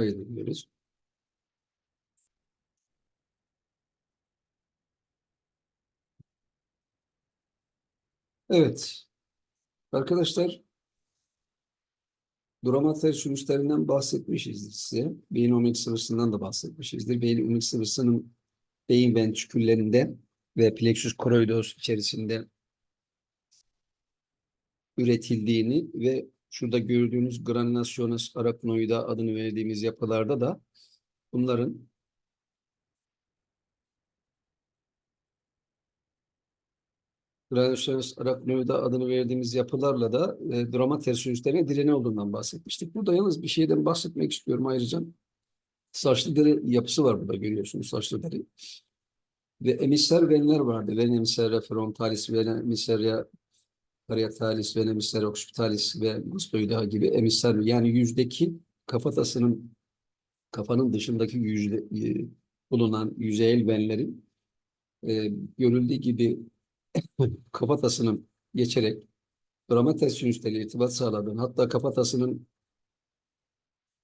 kaydediyoruz. Evet. Arkadaşlar Duramater sürüşlerinden bahsetmişizdir size. Beyin omik sıvısından da bahsetmişizdir. Beyin omik sıvısının beyin ventriküllerinde ve plexus choroideus içerisinde üretildiğini ve şurada gördüğünüz granulationis arachnoida adını verdiğimiz yapılarda da bunların Granulationis arachnoida adını verdiğimiz yapılarla da e, dromater sürüşlerine direni olduğundan bahsetmiştik. Burada yalnız bir şeyden bahsetmek istiyorum ayrıca. Saçlı deri yapısı var burada görüyorsunuz saçlı deri. Ve emisser venler vardı. Ven emissera frontalis, ven emissera parietalis, ven emissera occipitalis ve mastoida gibi emisser yani yüzdeki kafatasının kafanın dışındaki yüzde, e, bulunan yüzeyel venlerin e, görüldüğü gibi kafatasının geçerek dromates sinüsleri irtibat sağladığını hatta kafatasının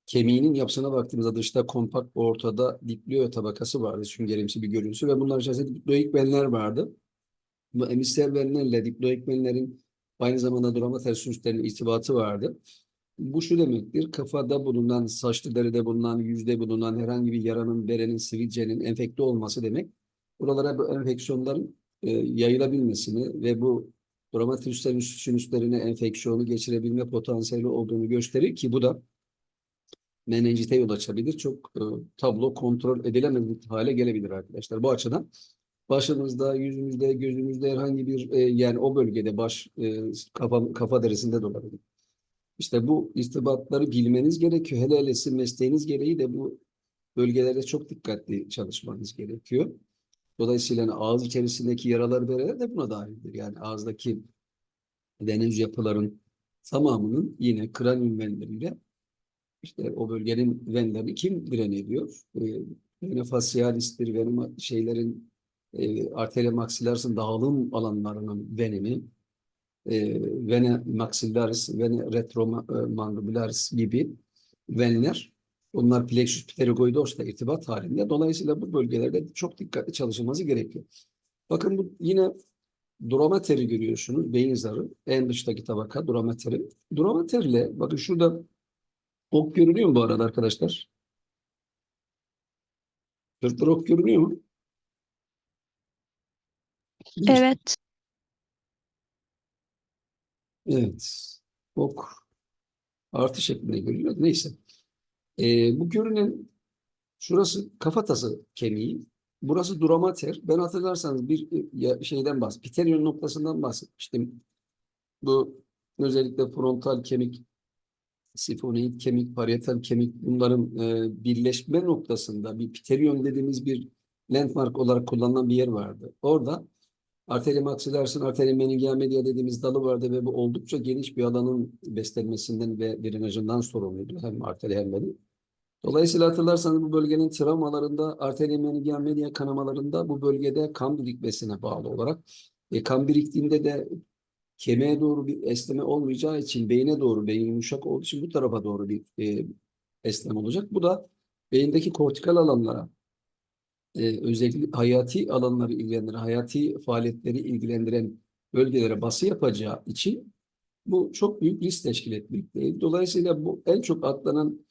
kemiğinin yapısına baktığımızda dışta kompakt ortada diploid tabakası vardı. Süngerimsi bir görüntüsü ve bunlar içerisinde diploid venler vardı. Bu emisyer venlerle diploid venlerin aynı zamanda dromates sinüslerinin irtibatı vardı. Bu şu demektir, kafada bulunan, saçlı deride bulunan, yüzde bulunan herhangi bir yaranın, berenin, sivilcenin enfekte olması demek. Buralara bu enfeksiyonların e, yayılabilmesini ve bu dromatüslerin sinüslerine enfeksiyonu geçirebilme potansiyeli olduğunu gösterir ki bu da menenjite yol açabilir. Çok e, tablo kontrol edilemez hale gelebilir arkadaşlar. Bu açıdan başımızda, yüzümüzde, gözümüzde herhangi bir e, yani o bölgede baş e, kafa, kafa derisinde de olabilir. İşte bu istibatları bilmeniz gerekiyor. Hele hele mesleğiniz gereği de bu bölgelerde çok dikkatli çalışmanız gerekiyor. Dolayısıyla hani ağız içerisindeki yaralar bereler de buna dahildir. Yani ağızdaki venöz yapıların tamamının yine kranium venleriyle işte o bölgenin venlerini kim direne ediyor? E, vene facialis'tir, vene şeylerin e, arteria maxillaris'in dağılım alanlarının venemi, e, vene maxillaris, vene retromandibularis gibi venler Bunlar plexus pterygoidos'la irtibat halinde. Dolayısıyla bu bölgelerde çok dikkatli çalışılması gerekiyor. Bakın bu yine dromateri görüyorsunuz. Beyin zarı. En dıştaki tabaka dromateri. Dromaterle bakın şurada ok görünüyor mu bu arada arkadaşlar? Sırtlar ok görünüyor mu? Evet. Evet. Ok artı şeklinde görünüyor. Neyse. Ee, bu görünen şurası kafatası kemiği. Burası dromater. Ben hatırlarsanız bir şeyden bahs, Piterion noktasından bahsetmiştim. Bu özellikle frontal kemik, sifonoid kemik, parietal kemik bunların e, birleşme noktasında bir Piterion dediğimiz bir landmark olarak kullanılan bir yer vardı. Orada arteria maxillaris'in arteria meningia media dediğimiz dalı vardı ve bu oldukça geniş bir alanın beslenmesinden ve drenajından sorumluydu. Hem arteria hem meningia. Dolayısıyla hatırlarsanız bu bölgenin travmalarında, arteria meningia media kanamalarında bu bölgede kan birikmesine bağlı olarak e, kan biriktiğinde de kemiğe doğru bir esneme olmayacağı için beyine doğru, beyin yumuşak olduğu için bu tarafa doğru bir e, esneme olacak. Bu da beyindeki kortikal alanlara, e, özellikle hayati alanları ilgilendiren, hayati faaliyetleri ilgilendiren bölgelere bası yapacağı için bu çok büyük risk teşkil etmektedir. Dolayısıyla bu en çok atlanan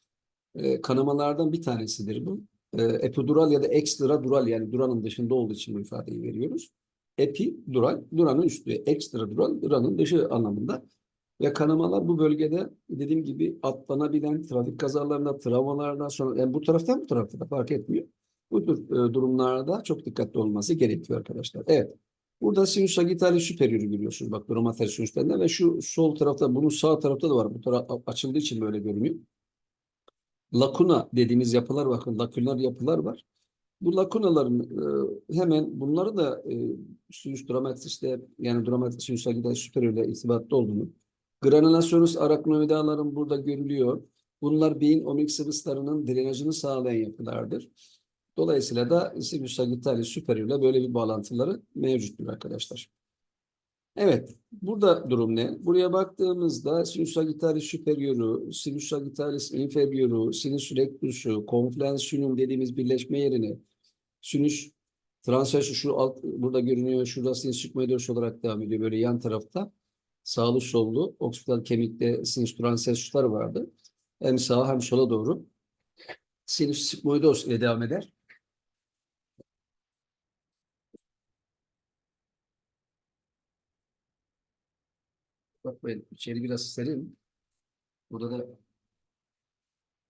e, kanamalardan bir tanesidir bu. E, epidural ya da ekstradural yani duranın dışında olduğu için bu ifadeyi veriyoruz. Epidural, duranın üstü, ekstradural, duranın dışı anlamında. Ve kanamalar bu bölgede dediğim gibi atlanabilen trafik kazalarında, travmalardan sonra yani bu taraftan bu tarafta da fark etmiyor. Bu tür e, durumlarda çok dikkatli olması gerekiyor arkadaşlar. Evet. Burada sinüs sagittali superior'u görüyorsunuz. Bak dromater sinüslerinde ve şu sol tarafta, bunun sağ tarafta da var. Bu taraf açıldığı için böyle görünüyor lakuna dediğimiz yapılar bakın laküler yapılar var. Bu lakunaların e, hemen bunları da e, sinüs dramatis'te yani dramatis sinüs agitalis superior'le irtibatlı olduğunu granulationis arachnoidaların burada görülüyor. Bunlar beyin omik sıvıslarının drenajını sağlayan yapılardır. Dolayısıyla da sinüs sagittalis superior'le böyle bir bağlantıları mevcuttur arkadaşlar. Evet, burada durum ne? Buraya baktığımızda sinüs sagittalis superior'u, sinüs sagittalis inferioru, sinüs rectus'u, konflansiyonun dediğimiz birleşme yerine sinüs transversi şu alt burada görünüyor. Şurada sinüs sigmoides olarak devam ediyor. Böyle yan tarafta sağlı sollu oksipital kemikte sinüs transversler vardı. Hem sağa hem sola doğru sinüs sigmoides ile devam eder. Bakmayın içeri biraz serin. Burada da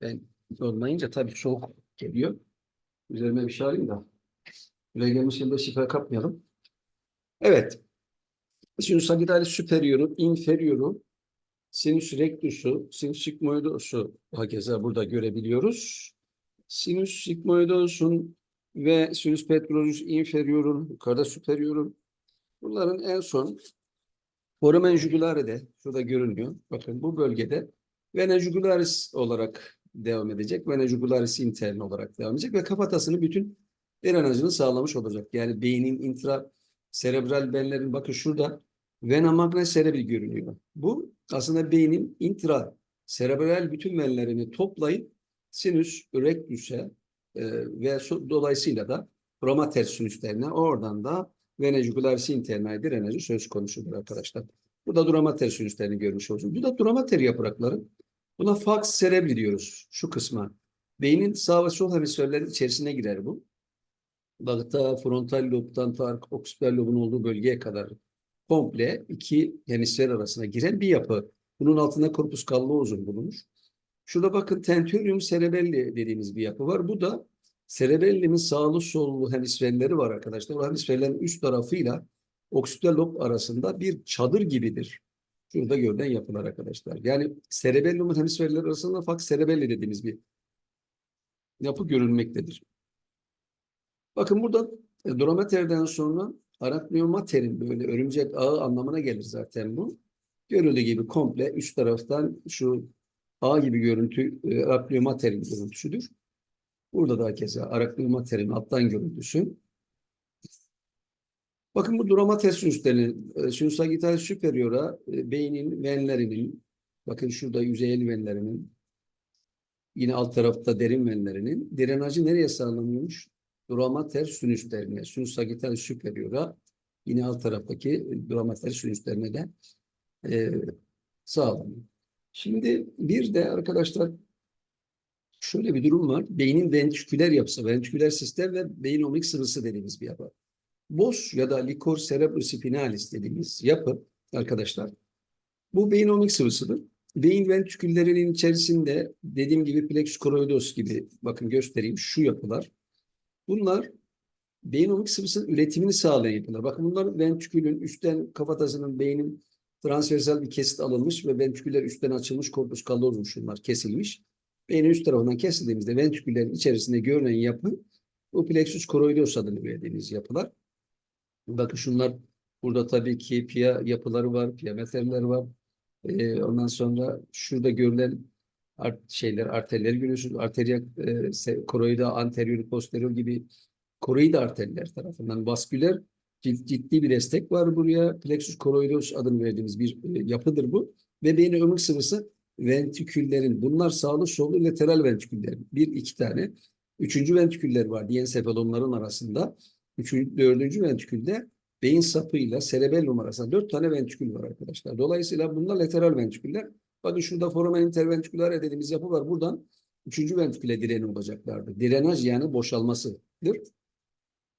ben olmayınca tabii soğuk geliyor. Üzerime bir şey alayım da. Buraya gelmişken de şifa kapmayalım. Evet. Sinüs sagittalis superioru, inferioru, sinüs rectus'u, sinüs sigmoidos'u hakeza burada görebiliyoruz. Sinüs sigmoidos'un ve sinüs petrolus inferiorun, yukarıda superiorun bunların en son foramen jugulare'de şurada görünüyor. Bakın bu bölgede vena jugularis olarak devam edecek. Vena jugularis intern olarak devam edecek ve kafatasını bütün drenajını sağlamış olacak. Yani beynin intra serebral benlerin bakın şurada vena magna cerebri görünüyor. Bu aslında beynin intra serebral bütün venlerini toplayıp sinüs rectus'e e, ve dolayısıyla da romater sinüslerine oradan da vena jugularis internae drenajı söz konusudur arkadaşlar. Burada duramater sinüslerini görmüş olacağız. Bu da duramater yaprakları. Buna fax cerebri diyoruz şu kısma. Beynin sağ ve sol hemisferlerin içerisine girer bu. Hatta frontal lobdan ta oksipital lobun olduğu bölgeye kadar komple iki hemisfer arasına giren bir yapı. Bunun altında corpus callosum bulunur. Şurada bakın tentorium cerebelli dediğimiz bir yapı var. Bu da cerebellimin sağlı sollu hemisferleri var arkadaşlar. O hemisferlerin üst tarafıyla oksipital lob arasında bir çadır gibidir. Şurada görülen yapılar arkadaşlar. Yani cerebellumun hemisferleri arasında fax cerebelli dediğimiz bir yapı görülmektedir. Bakın burada e, dromaterden sonra arakniomaterin böyle örümcek ağı anlamına gelir zaten bu. Görüldüğü gibi komple üst taraftan şu ağ gibi görüntü e, arakniomaterin görüntüsüdür. Burada da keza arakniomaterin alttan görüntüsü. Bakın bu dromater sinüsleri, e, sinüs sagittalis superior'a e, beynin venlerinin, bakın şurada yüzeyel venlerinin, yine alt tarafta derin venlerinin drenajı nereye sağlanıyormuş? Dromater sinüslerine, sinüs sagittalis superior'a, yine alt taraftaki dromater sinüslerine de e, sağlanıyor. Şimdi bir de arkadaşlar şöyle bir durum var. Beynin ventriküler yapısı, ventriküler sistem ve beyin omik sıvısı dediğimiz bir yapı. BOS ya da likor cerebrospinalis dediğimiz yapı arkadaşlar bu beyin omik sıvısıdır. Beyin ventriküllerinin içerisinde dediğim gibi plexus choroides gibi bakın göstereyim şu yapılar. Bunlar beyin omik sıvısının üretimini sağlayan yapılar. Bakın bunlar ventrikülün üstten kafatasının beynin transversal bir kesit alınmış ve ventriküller üstten açılmış corpus callosum şunlar kesilmiş. Beynin üst tarafından kesildiğimizde ventriküllerin içerisinde görünen yapı bu plexus choroides adını verdiğimiz yapılar. Bakın şunlar burada tabii ki pia yapıları var, pia metalleri var. Ee, ondan sonra şurada görülen art, şeyler, arterleri görüyorsunuz. Arteria e, koroida anterior posterior gibi koroida arterler tarafından vasküler cid- ciddi bir destek var buraya. Plexus choroideus adını verdiğimiz bir e, yapıdır bu. Ve beyin ömür sıvısı ventriküllerin, bunlar sağlı sollu lateral ventriküllerin. Bir, iki tane. Üçüncü ventriküller var diensefalonların arasında. Üçüncü, dördüncü ventrikülde beyin sapıyla cerebellum arasında dört tane ventrikül var arkadaşlar. Dolayısıyla bunlar lateral ventriküller. Bakın şurada foramen interventriküler dediğimiz yapı var. Buradan üçüncü ventriküle direni olacaklardır. Direnaj yani boşalmasıdır.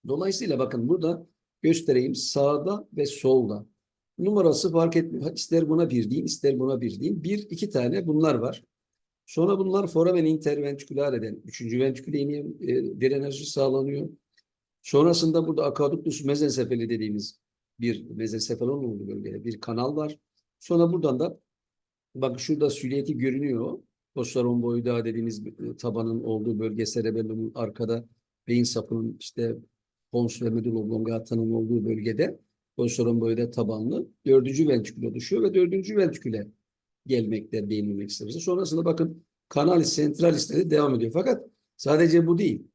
Dolayısıyla bakın burada göstereyim sağda ve solda. Numarası fark etmiyor. İster buna bir diyeyim, ister buna bir diyeyim. Bir, iki tane bunlar var. Sonra bunlar foramen interventriküler eden. Üçüncü ventriküle iniyor, e, drenajı sağlanıyor. Sonrasında burada aqueductus mezencepali dediğimiz bir mezencephalon olduğu bölgede bir kanal var. Sonra buradan da bak şurada süliyeti görünüyor. Postaromboida dediğimiz e, tabanın olduğu bölge cerebellumun arkada beyin sapının işte pons ve medulla oblongata'nın olduğu bölgede postaromboida tabanlı dördüncü ventrikül oluşuyor ve dördüncü ventriküle gelmekte beyin ekstresi. Sonrasında bakın kanalis centralis de devam ediyor. Fakat sadece bu değil.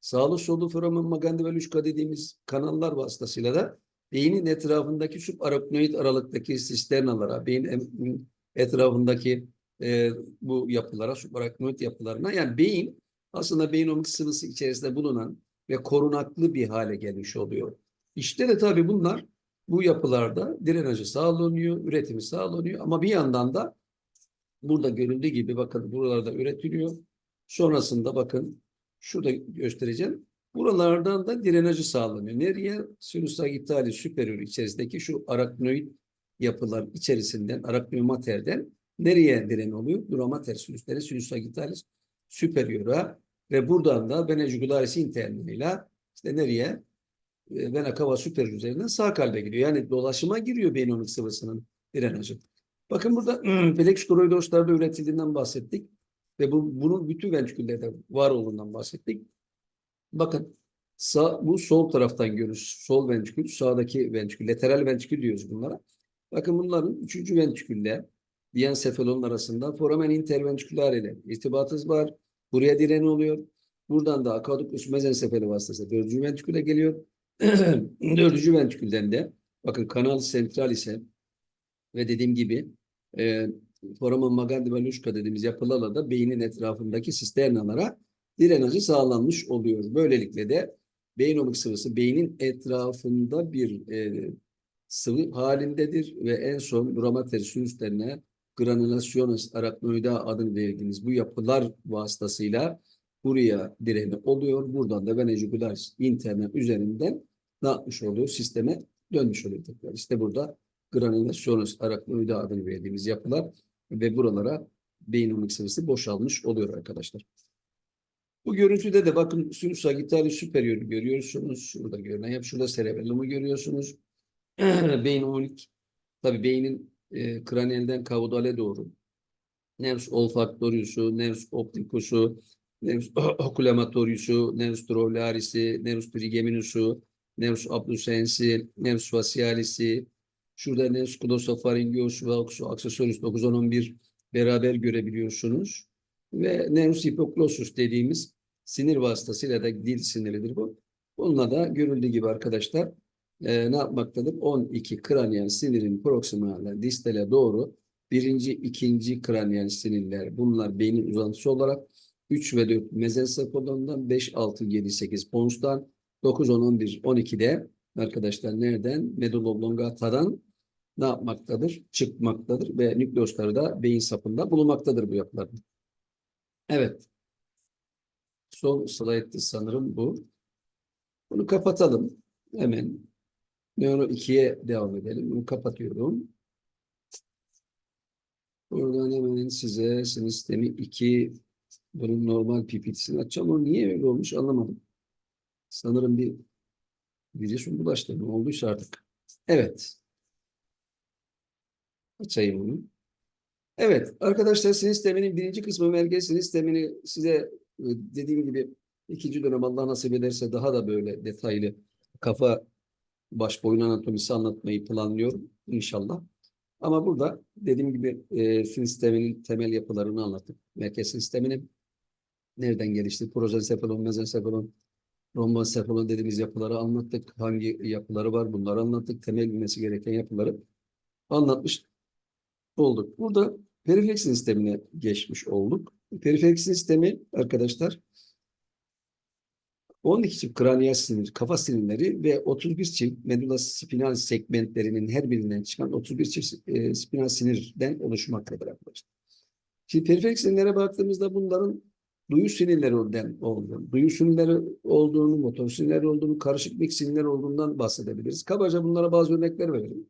Sağlı sollu foramen magandi ve lüşka dediğimiz kanallar vasıtasıyla da beynin etrafındaki subarachnoid aralıktaki sisternalara, beyin etrafındaki e, bu yapılara, subarachnoid yapılarına yani beyin aslında beyin omurilik sıvısı içerisinde bulunan ve korunaklı bir hale gelmiş oluyor. İşte de tabii bunlar bu yapılarda drenajı sağlanıyor, üretimi sağlanıyor ama bir yandan da burada görüldüğü gibi bakın buralarda üretiliyor. Sonrasında bakın şurada göstereceğim. Buralardan da drenajı sağlanıyor. Nereye? Sinus sagittalis superior içerisindeki şu araknoid yapılar içerisinden, araknoimaterden nereye dren oluyor? Duramater sinüsleri sinus sagittalis superior'a ve buradan da vena jugularis internıyla işte nereye? Vena cava superior üzerinden sağ kalbe gidiyor. Yani dolaşıma giriyor beyin sıvısının drenajı. Bakın burada plexus choroidoslarda üretildiğinden bahsettik ve bu, bunun bütün ventriküllerde var olduğundan bahsettik. Bakın sağ, bu sol taraftan görürüz. Sol ventrikül, sağdaki ventrikül, lateral ventrikül diyoruz bunlara. Bakın bunların üçüncü ventrikülle diencephalon arasında foramen interventriküler ile irtibatımız var. Buraya diren oluyor. Buradan da akaduklus mezencefali vasıtasıyla dördüncü ventriküle geliyor. dördüncü ventrikülden de bakın kanal sentral ise ve dediğim gibi e, foramen magandibulusca dediğimiz yapılarla da beynin etrafındaki sisternalara drenajı sağlanmış oluyor. Böylelikle de beyin omurilik sıvısı beynin etrafında bir e, sıvı halindedir ve en son duramater sinüslerine granulationis arachnoida adını verdiğimiz bu yapılar vasıtasıyla buraya direni oluyor. Buradan da vena jugularis interna üzerinden ne yapmış oluyor? Sisteme dönmüş oluyor tekrar. İşte burada granulationis arachnoida adını verdiğimiz yapılar ve buralara beyin omurilik sıvısı boşalmış oluyor arkadaşlar. Bu görüntüde de bakın sinus sagittalis superior'u görüyorsunuz. Şurada görünen hep şurada cerebellumu görüyorsunuz. Beyin omurilik tabii beynin e, kranielden kaudale doğru nervus olfaktoriusu, nervus opticusu, nervus oculamatoriusu, nervus trovilarisi, nervus trigeminusu, nervus abducensi, nervus facialisi, şurada nervus glossopharyngeus ve accessorius 9 10 11 beraber görebiliyorsunuz. Ve nervus hipoglossus dediğimiz sinir vasıtasıyla da dil siniridir bu. Bununla da görüldüğü gibi arkadaşlar e, ne yapmaktadır? 12 kraniyal sinirin proksimalle distale doğru birinci, ikinci kraniyal sinirler bunlar beynin uzantısı olarak 3 ve 4 mezencephalondan 5, 6, 7, 8 ponstan 9, 10, 11, 12'de arkadaşlar nereden? Medulla oblongatadan ne yapmaktadır? Çıkmaktadır ve nükleusları da beyin sapında bulunmaktadır bu yapılar. Evet. Son slayttı sanırım bu. Bunu kapatalım. Hemen Nöro 2'ye devam edelim. Bunu kapatıyorum. Buradan hemen size sinir sistemi 2 bunun normal PPT'sini açacağım. O niye öyle olmuş anlamadım. Sanırım bir virüsün bulaştı. Ne olduysa artık. Evet. Açayım bunu. Evet arkadaşlar sinir sisteminin birinci kısmı merkez sinir sistemini size e, dediğim gibi ikinci dönem Allah nasip ederse daha da böyle detaylı kafa baş boyun anatomisi anlatmayı planlıyorum inşallah. Ama burada dediğim gibi e, sinir sisteminin temel yapılarını anlattık. Merkez sinir sisteminin nereden gelişti? Prozensefalon, mezencephalon, rombensefalon dediğimiz yapıları anlattık. Hangi yapıları var bunları anlattık. Temel bilmesi gereken yapıları anlatmış olduk. Burada periflex sinir sistemine geçmiş olduk. Periflex sinir sistemi arkadaşlar 12 çift kraniyal sinir, kafa sinirleri ve 31 çift medulla spinal segmentlerinin her birinden çıkan 31 çift e, spinal sinirden oluşmaktadır arkadaşlar. Şimdi periferik sinirlere baktığımızda bunların duyu sinirlerinden olduğunu, duyu sinirleri olduğunu, motor sinirleri olduğunu, karışık mix sinirler olduğundan bahsedebiliriz. Kabaca bunlara bazı örnekler verelim.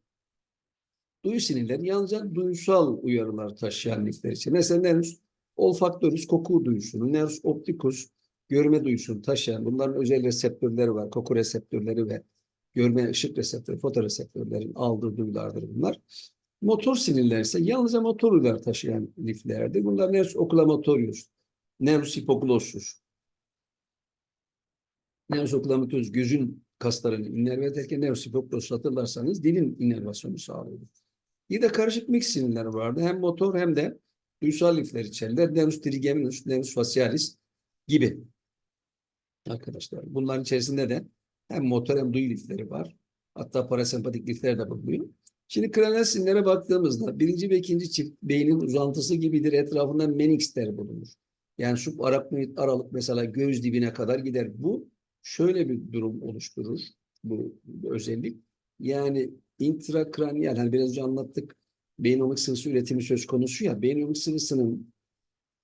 Duyu sinirleri yalnızca duysal uyarılar taşıyan nükleer için. Mesela nervus olfaktörüs koku duyusunu, nervus opticus görme duyusunu taşıyan bunların özel reseptörleri var. Koku reseptörleri ve görme ışık reseptörü, fotoreseptörlerin aldığı duyulardır bunlar. Motor sinirler ise yalnızca motor duyular taşıyan liflerdir. Bunlar nervus oculamatorius, nervus hipoglossus, nervus oculamatorius gözün kaslarını innerve ederken nervus hipoglossus hatırlarsanız dilin innervasyonu sağlıyor. Bir de karışık mix sinirler vardı. Hem motor hem de duysal lifler içerler. Nervus trigeminus, nervus facialis gibi. Arkadaşlar bunların içerisinde de hem motor hem duyu lifleri var. Hatta parasempatik lifler de bulunuyor. Şimdi kraniyal sinirlere baktığımızda birinci ve ikinci çift beynin uzantısı gibidir. Etrafında meninxler bulunur. Yani şu arachnoid aralık mesela göz dibine kadar gider. Bu şöyle bir durum oluşturur. Bu özellik. Yani intrakraniyal, hani biraz önce anlattık. Beyin omik sıvısı üretimi söz konusu ya. Beyin omik sıvısının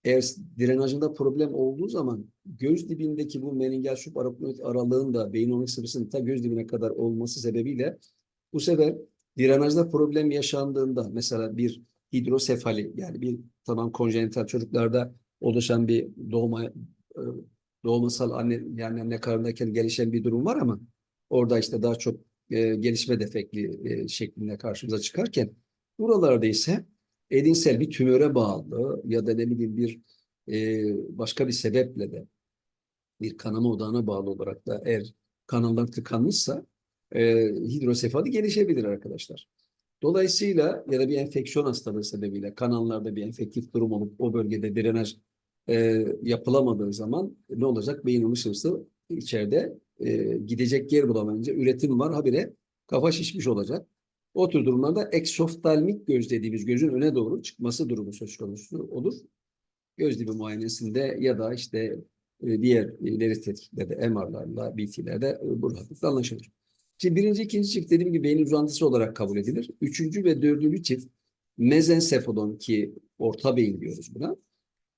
eğer drenajında problem olduğu zaman göz dibindeki bu meningel subarachnoid aralığın da beyin omik sıvısının ta göz dibine kadar olması sebebiyle bu sefer drenajda problem yaşandığında mesela bir hidrosefali yani bir tamam konjenital çocuklarda oluşan bir doğma e, doğumasal anne yani anne karnındayken gelişen bir durum var ama orada işte daha çok e, gelişme defekli e, şeklinde karşımıza çıkarken buralarda ise edinsel bir tümöre bağlı ya da ne bileyim bir e, başka bir sebeple de bir kanama odağına bağlı olarak da eğer kanallar tıkanmışsa e, hidrosefali gelişebilir arkadaşlar. Dolayısıyla ya da bir enfeksiyon hastalığı sebebiyle kanallarda bir enfektif durum olup o bölgede drenaj e, yapılamadığı zaman ne olacak? Beyin oluşursa içeride e, gidecek yer bulamayınca üretim var habire kafa şişmiş olacak. O tür durumlarda eksoftalmik göz dediğimiz gözün öne doğru çıkması durumu söz konusu olur. Göz dibi muayenesinde ya da işte e, diğer ileri tetkiklerde, MR'larla, BT'lerde e, bu rahatlıkla anlaşılır. Şimdi birinci, ikinci çift dediğim gibi beyin uzantısı olarak kabul edilir. Üçüncü ve dördüncü çift mezensefalon ki orta beyin diyoruz buna.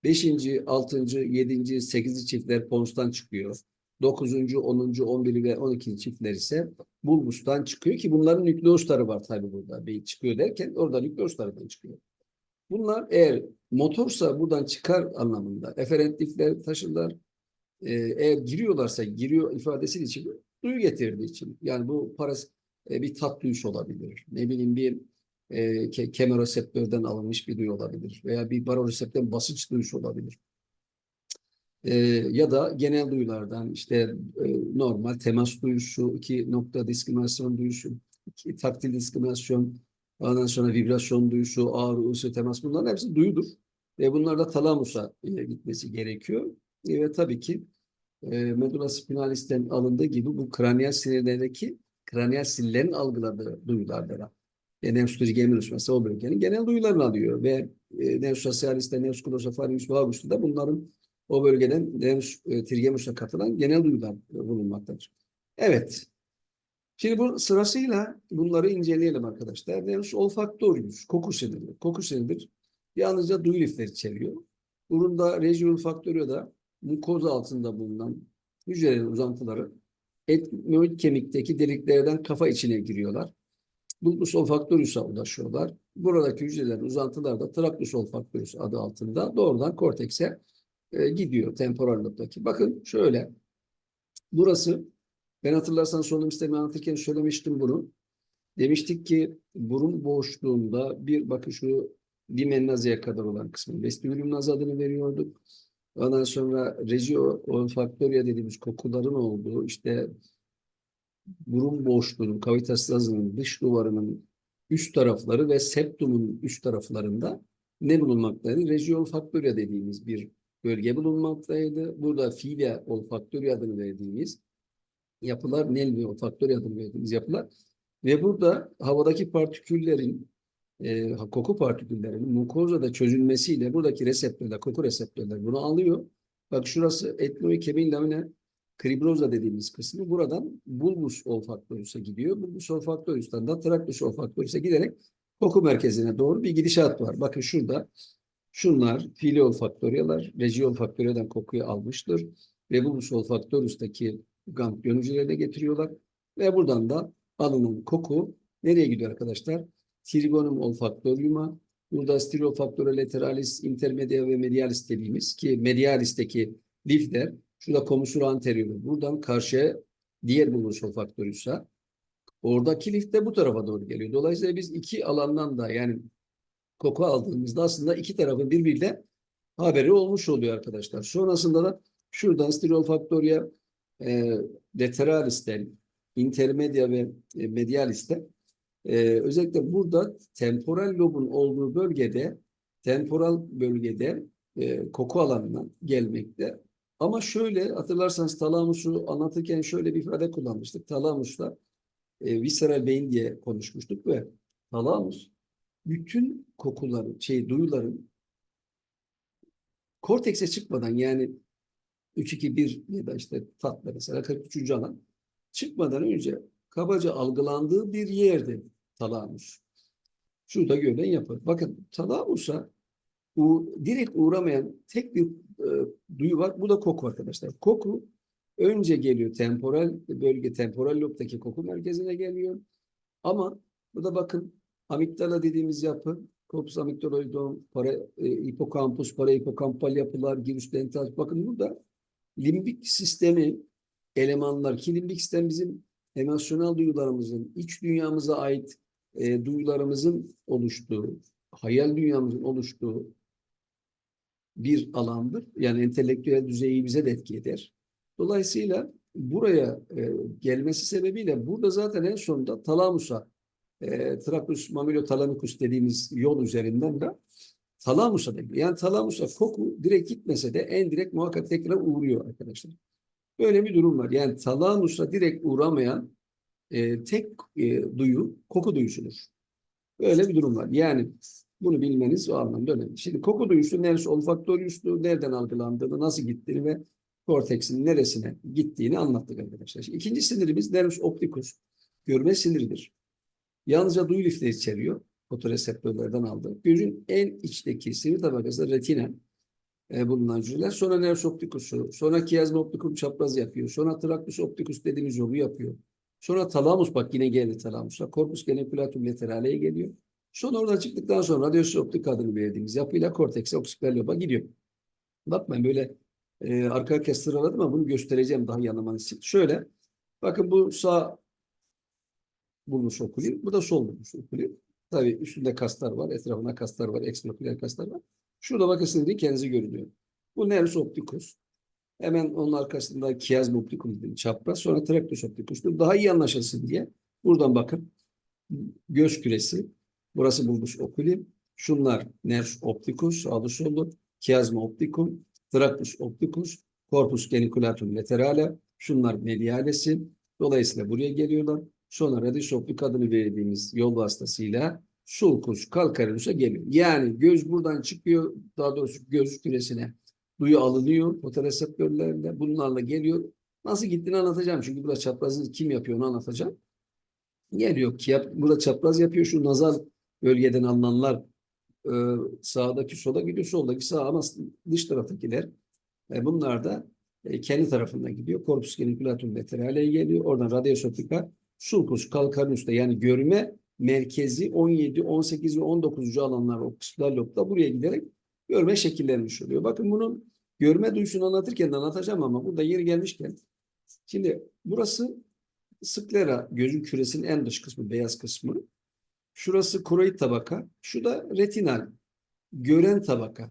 Beşinci, altıncı, yedinci, sekizinci çiftler ponstan çıkıyor. Dokuzuncu, onuncu, on biri ve on ikinci çiftler ise bulbustan çıkıyor ki bunların nükleusları var tabii burada. Beyin çıkıyor derken orada nükleuslardan çıkıyor. Bunlar eğer motorsa buradan çıkar anlamında. Eferent lifler taşırlar. Ee, eğer giriyorlarsa giriyor ifadesi için duyu getirdiği için. Yani bu paras e, bir tat duyusu olabilir. Ne bileyim bir e, ke kemoreseptörden alınmış bir duyu olabilir. Veya bir baroreseptörden basınç duyusu olabilir. E, ya da genel duyulardan işte e, normal temas duyusu, iki nokta diskriminasyon duyusu, iki taktil diskriminasyon, ondan sonra vibrasyon duyusu, ağrı, ısı, temas bunların hepsi duyudur. Ve bunlar da talamusa e, gitmesi gerekiyor. E, ve tabii ki e, medulla spinalis'ten alındığı gibi bu kraniyal sinirlerdeki kraniyal sinirlerin algıladığı duyulardır. E, Nervus trigeminus mesela o bölgenin genel duyularını alıyor ve e, Nervus facialis'te, Nervus glossopharynx, vagus'ta bunların o bölgeden Nervus e, trigeminus'a katılan genel duyular e, bulunmaktadır. Evet. Şimdi bu sırasıyla bunları inceleyelim arkadaşlar. Nervus olfaktorius, koku siniri. Koku siniridir. Yalnızca duyu lifleri içeriyor. Burunda regional faktörü da mukoza altında bulunan hücrelerin uzantıları etmoid kemikteki deliklerden kafa içine giriyorlar. Bulbus olfaktorius'a ulaşıyorlar. Buradaki hücrelerin uzantıları da traklus olfaktorius adı altında doğrudan kortekse e, gidiyor temporal lobdaki. Bakın şöyle. Burası ben hatırlarsan solunum sistemi anlatırken söylemiştim bunu. Demiştik ki burun boşluğunda bir bakın şu dimen nazıya kadar olan kısmı vestibülüm nazı adını veriyorduk. Ondan sonra regio olfaktoria dediğimiz kokuların olduğu işte burun boşluğunun, kavitas nazının dış duvarının üst tarafları ve septumun üst taraflarında ne bulunmaktaydı? Regio olfaktoria dediğimiz bir bölge bulunmaktaydı. Burada filia olfaktoria adını verdiğimiz yapılar, nelvi olfaktoria adını verdiğimiz yapılar ve burada havadaki partiküllerin e, koku partiküllerinin mukozada çözülmesiyle buradaki reseptörler, koku reseptörler bunu alıyor. Bak şurası etnoid kemiğin lamine kribroza dediğimiz kısmı buradan bulbus olfaktorius'a gidiyor. Bulbus olfaktorius'tan da traklus olfaktorius'a giderek koku merkezine doğru bir gidişat var. Bakın şurada şunlar fili olfaktoriyalar, regi olfaktoriyadan kokuyu almıştır. Ve bulbus olfaktorius'taki ganglion hücrelerine getiriyorlar. Ve buradan da alınan koku nereye gidiyor arkadaşlar? Trigonum olfaktoriuma, burada sterolfaktore lateralis, intermedia ve medialis dediğimiz ki medialisteki lifler, şurada komusura anterior, buradan karşıya diğer bulmuş olfaktoriusa, oradaki lif de bu tarafa doğru geliyor. Dolayısıyla biz iki alandan da yani koku aldığımızda aslında iki tarafın birbiriyle haberi olmuş oluyor arkadaşlar. Sonrasında da şuradan sterolfaktoria e, lateralis'ten, intermedia ve e, medialis'ten ee, özellikle burada temporal lobun olduğu bölgede temporal bölgede e, koku alanına gelmekte. Ama şöyle hatırlarsanız talamusu anlatırken şöyle bir ifade kullanmıştık. Talamusla e, visceral beyin diye konuşmuştuk ve talamus bütün kokuların, şey duyuların kortekse çıkmadan yani 3-2-1 ya da işte tatlı mesela 43. alan çıkmadan önce kabaca algılandığı bir yerdi talamus. Şurada görülen yapı. Bakın talamusa u, direkt uğramayan tek bir e, duyu var. Bu da koku arkadaşlar. Koku önce geliyor temporal bölge, temporal lobdaki koku merkezine geliyor. Ama bu da bakın amigdala dediğimiz yapı, corpus amygdaloidum, para, e, hipokampus, parahipokampal yapılar, gyrus dentalis. Bakın burada limbik sistemi elemanlar ki limbik sistem bizim emosyonel duyularımızın, iç dünyamıza ait e, duyularımızın oluştuğu, hayal dünyamızın oluştuğu bir alandır. Yani entelektüel düzeyi bize de etki eder. Dolayısıyla buraya e, gelmesi sebebiyle burada zaten en sonunda talamusa, e, trakus mammilothalamikus dediğimiz yol üzerinden de talamusa da yani talamusa koku direkt gitmese de en direkt muhakkak tekrar uğruyor arkadaşlar. Böyle bir durum var. Yani talamusa direkt uğramayan e, tek e, duyu koku duyusudur. Böyle bir durum var. Yani bunu bilmeniz o anlamda önemli. Şimdi koku duyusu neresi olfaktoryuslu, nereden algılandığını, nasıl gittiğini ve korteksin neresine gittiğini anlattık arkadaşlar. Şimdi ikinci sinirimiz nervus opticus. Görme siniridir. Yalnızca duyu lifleri içeriyor. Fotoreseptörlerden aldı. Gözün en içteki sinir tabakası retina e, bulunan hücreler. Sonra nervus opticus'u, sonra kiasma opticum çapraz yapıyor. Sonra tractus opticus dediğimiz yolu yapıyor. Sonra talamus bak yine geldi talamusa. Corpus geniculum laterale'ye geliyor. Sonra oradan çıktıktan sonra radyasyon optik adını verdiğimiz yapıyla kortekse oksikler loba gidiyor. Bak böyle e, arka arkaya sıraladım ama bunu göstereceğim daha iyi anlamanız için. Şöyle bakın bu sağ bulmuş okuli, bu da sol bulmuş okuli. Tabii üstünde kaslar var, etrafında kaslar var, ekstraküler kaslar var. Şurada bakın siniri kendisi görünüyor. Bu nervus opticus. Hemen onun arkasında kiasma opticus dediğim çapraz. Sonra tractus opticus'tur. Daha iyi anlaşılsın diye. Buradan bakın. Göz küresi. Burası bulmuş okuli. Şunlar nervus opticus, sağlı sollu. Kiasma opticum, tractus opticus, corpus geniculatum laterale. Şunlar medialesi. Dolayısıyla buraya geliyorlar. Sonra radius optic adını verdiğimiz yol vasıtasıyla sulcus calcareus'a geliyor. Yani göz buradan çıkıyor. Daha doğrusu göz küresine duyu alınıyor fotoreseptörlerle. Bunlarla geliyor. Nasıl gittiğini anlatacağım. Çünkü burada çaprazı kim yapıyor onu anlatacağım. Geliyor ki burada çapraz yapıyor. Şu nazal bölgeden alınanlar e, sağdaki sola gidiyor. Soldaki sağa ama dış taraftakiler e, bunlar da e, kendi tarafından gidiyor. Corpus geniculatum laterale'ye geliyor. Oradan radius optica sulcus calcaneus'ta yani görme merkezi 17, 18 ve 19. alanlar oksipital lobda buraya giderek görme şekillenmiş oluyor. Bakın bunun görme duyusunu anlatırken de anlatacağım ama burada yeri gelmişken şimdi burası sklera gözün küresinin en dış kısmı beyaz kısmı. Şurası koroid tabaka. Şu da retinal gören tabaka.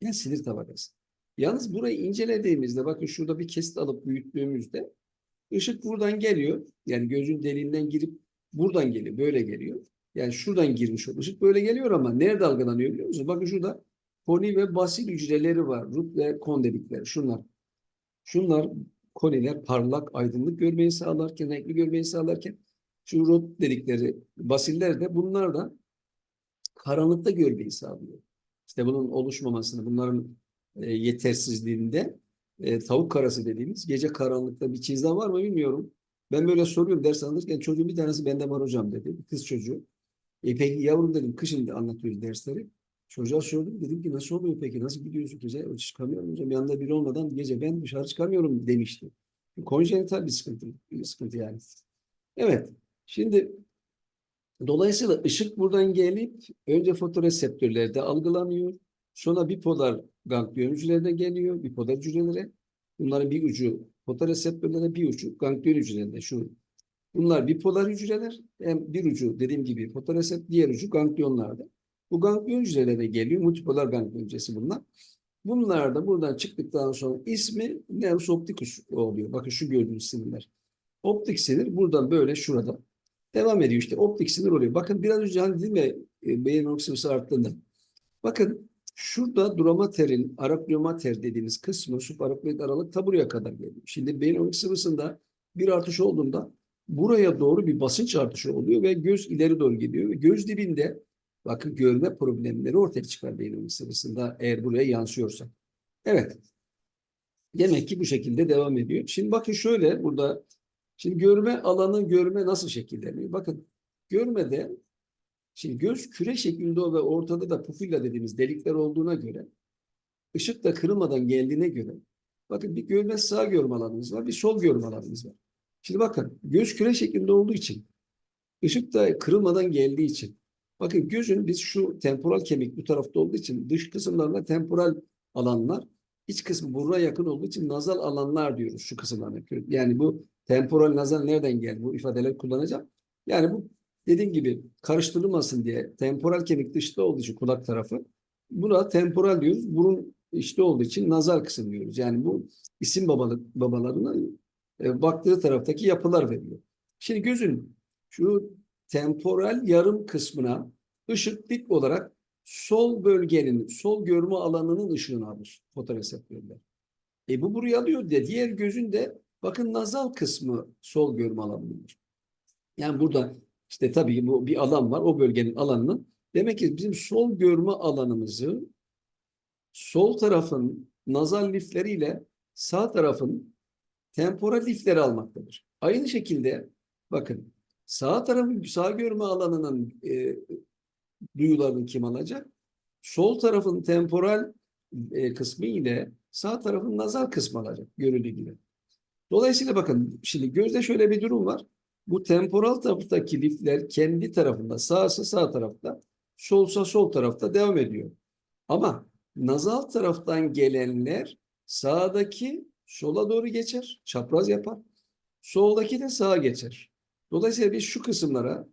Yani sinir tabakası. Yalnız burayı incelediğimizde bakın şurada bir kesit alıp büyüttüğümüzde ışık buradan geliyor. Yani gözün deliğinden girip buradan geliyor. Böyle geliyor. Yani şuradan girmiş o ışık böyle geliyor ama nerede algılanıyor biliyor musunuz? Bakın şurada koni ve basil hücreleri var. Rut ve kon dedikleri. Şunlar. Şunlar koniler parlak, aydınlık görmeyi sağlarken, renkli görmeyi sağlarken şu rot dedikleri basiller de bunlar da karanlıkta görmeyi sağlıyor. İşte bunun oluşmamasını, bunların e, yetersizliğinde e, tavuk karası dediğimiz gece karanlıkta bir çizgi var mı bilmiyorum. Ben böyle soruyorum ders alırken çocuğun bir tanesi bende var hocam dedi. Kız çocuğu. E peki yavrum dedim kışın anlatıyoruz dersleri. Çocuğa sordum dedim ki nasıl oluyor peki nasıl gidiyorsun gece çıkamıyorum hocam yanında biri olmadan gece ben dışarı çıkamıyorum demişti. Konjenital bir sıkıntı, bir sıkıntı yani. Evet şimdi dolayısıyla ışık buradan gelip önce fotoreseptörlerde algılanıyor. Sonra bipolar ganglion hücrelerine geliyor. Bipolar hücrelere. Bunların bir ucu fotoreseptörlere bir ucu ganglion hücrelerinde şu. Bunlar bipolar hücreler. Hem bir ucu dediğim gibi fotoresept, diğer ucu ganglionlarda. Bu ganglion hücrelerine geliyor. Multipolar ganglion hücresi bunlar. Bunlar da buradan çıktıktan sonra ismi nervus opticus oluyor. Bakın şu gördüğünüz sinirler. Optik sinir buradan böyle şurada devam ediyor işte optik sinir oluyor. Bakın biraz önce hani dedim ya e, beyin oksimosu arttığında. Bakın şurada duramaterin arakliomater dediğimiz kısmı subaraknoid aralık ta buraya kadar geliyor. Şimdi beyin oksimosusunda bir artış olduğunda buraya doğru bir basınç artışı oluyor ve göz ileri doğru gidiyor. Ve göz dibinde bakın görme problemleri ortaya çıkar beynin sırasında eğer buraya yansıyorsa. Evet. Demek ki bu şekilde devam ediyor. Şimdi bakın şöyle burada şimdi görme alanı görme nasıl şekilleniyor? Bakın görmede şimdi göz küre şeklinde ve ortada da pupilla dediğimiz delikler olduğuna göre ışık da kırılmadan geldiğine göre bakın bir görme sağ görme alanımız var, bir sol görme alanımız var. Şimdi bakın göz küre şeklinde olduğu için ışık da kırılmadan geldiği için bakın gözün biz şu temporal kemik bu tarafta olduğu için dış kısımlarında temporal alanlar iç kısmı buruna yakın olduğu için nazal alanlar diyoruz şu kısımlarına. Yani bu temporal nazal nereden geldi? Bu ifadeleri kullanacağım. Yani bu dediğim gibi karıştırılmasın diye temporal kemik dışta olduğu için kulak tarafı buna temporal diyoruz. Burun işte olduğu için nazal kısım diyoruz. Yani bu isim babalık babalarının e, baktığı taraftaki yapılar veriyor. Şimdi gözün şu temporal yarım kısmına ışık dik olarak sol bölgenin, sol görme alanının ışığını alır fotoreseptörler. E bu buraya alıyor de diğer gözün de bakın nazal kısmı sol görme alanıdır. Yani burada işte tabii bu bir alan var o bölgenin alanının. Demek ki bizim sol görme alanımızı sol tarafın nazal lifleriyle sağ tarafın temporal lifleri almaktadır. Aynı şekilde bakın sağ tarafın sağ görme alanının e, duyularını kim alacak? Sol tarafın temporal e, kısmı ile sağ tarafın nazal kısmı alacak görüldüğü gibi. Dolayısıyla bakın şimdi gözde şöyle bir durum var. Bu temporal taraftaki lifler kendi tarafında sağsa sağ tarafta solsa sol tarafta devam ediyor. Ama nazal taraftan gelenler sağdaki sola doğru geçer, çapraz yapar. Soldaki de sağa geçer. Dolayısıyla biz şu kısımlara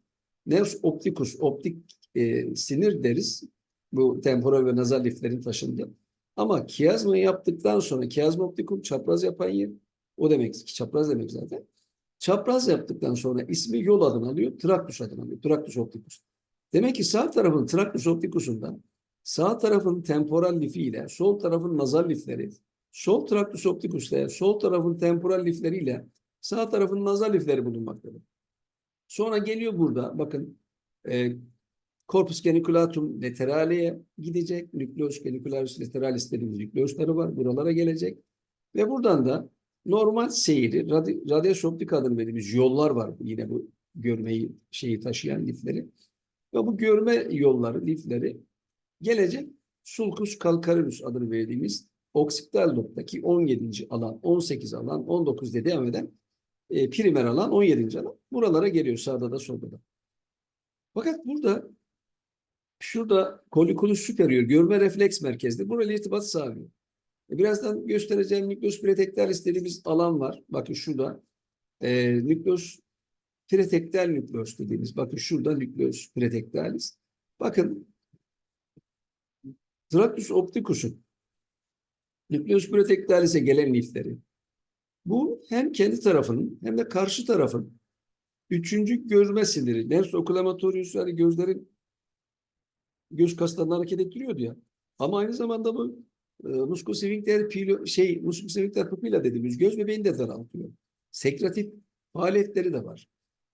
nervus opticus, optik e, sinir deriz. Bu temporal ve nazal liflerin taşındığı. Ama kiyazma yaptıktan sonra kiyazma optikum çapraz yapan yer. O demek ki çapraz demek zaten. Çapraz yaptıktan sonra ismi yol adını alıyor, traktus adını alıyor. Traktus opticus. Demek ki sağ tarafın traktus opticusundan sağ tarafın temporal lifi ile sol tarafın nazal lifleri, sol traktus opticus ile sol tarafın temporal lifleri ile sağ tarafın nazal lifleri bulunmaktadır. Sonra geliyor burada bakın e, corpus geniculatum laterale'ye gidecek. Nucleus genicularis lateralis dediğimiz nükleusları var. Buralara gelecek. Ve buradan da normal seyri, radi, radyas optik adını verdiğimiz yollar var. Yine bu görmeyi şeyi taşıyan lifleri. Ve bu görme yolları, lifleri gelecek sulcus calcareus adını verdiğimiz oksipital lobdaki 17. alan, 18 alan, 19 diye devam eden e, primer alan, 17. alan. Buralara geliyor sağda da solda da. Fakat burada şurada kolikulus superior görme refleks merkezde burayla irtibat sağlıyor. E, birazdan göstereceğim nükleus pretektalis dediğimiz alan var. Bakın şurada e, nükleus pretektal nükleus dediğimiz. Bakın şurada nükleus pretektalis. Bakın Tractus opticus'un nükleus pretektalis'e gelen lifleri. Bu hem kendi tarafının hem de karşı tarafın üçüncü görme siniri. Nervus oculamatorius yani gözlerin göz kaslarını hareket ettiriyordu ya. Ama aynı zamanda bu e, muskus sphincter pilo, şey muskus sphincter pupilla dediğimiz göz bebeğini de daraltıyor. Sekratif faaliyetleri de var.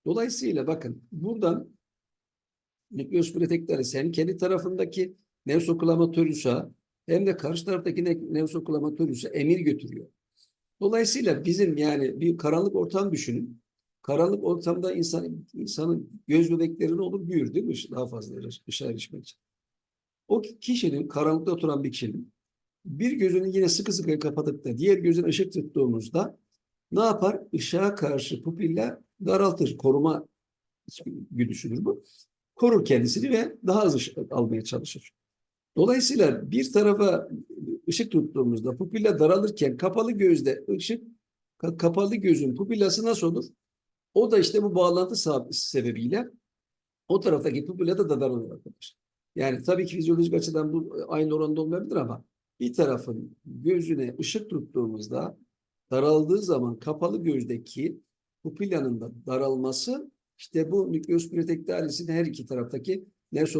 Dolayısıyla bakın buradan nükleus pretektalis hem kendi tarafındaki nervus oculamatorius'a hem de karşı taraftaki nervus oculamatorius'a emir götürüyor. Dolayısıyla bizim yani bir karanlık ortam düşünün. Karanlık ortamda insan, insanın göz bebekleri ne olur? Büyür değil mi? Daha fazla ışığa erişmek için. O kişinin, karanlıkta oturan bir kişinin bir gözünü yine sıkı sıkı kapatıp da diğer gözüne ışık tuttuğumuzda ne yapar? Işığa karşı pupiller daraltır. Koruma güdüsüdür bu. Korur kendisini ve daha az ışık almaya çalışır. Dolayısıyla bir tarafa ışık tuttuğumuzda pupilla daralırken kapalı gözde ışık kapalı gözün pupillası nasıl olur? O da işte bu bağlantı sebebiyle o taraftaki pupilla da daralır arkadaşlar. Yani tabii ki fizyolojik açıdan bu aynı oranda olmayabilir ama bir tarafın gözüne ışık tuttuğumuzda daraldığı zaman kapalı gözdeki pupillanın da daralması işte bu nükleus pretektaris'in her iki taraftaki oculamatorius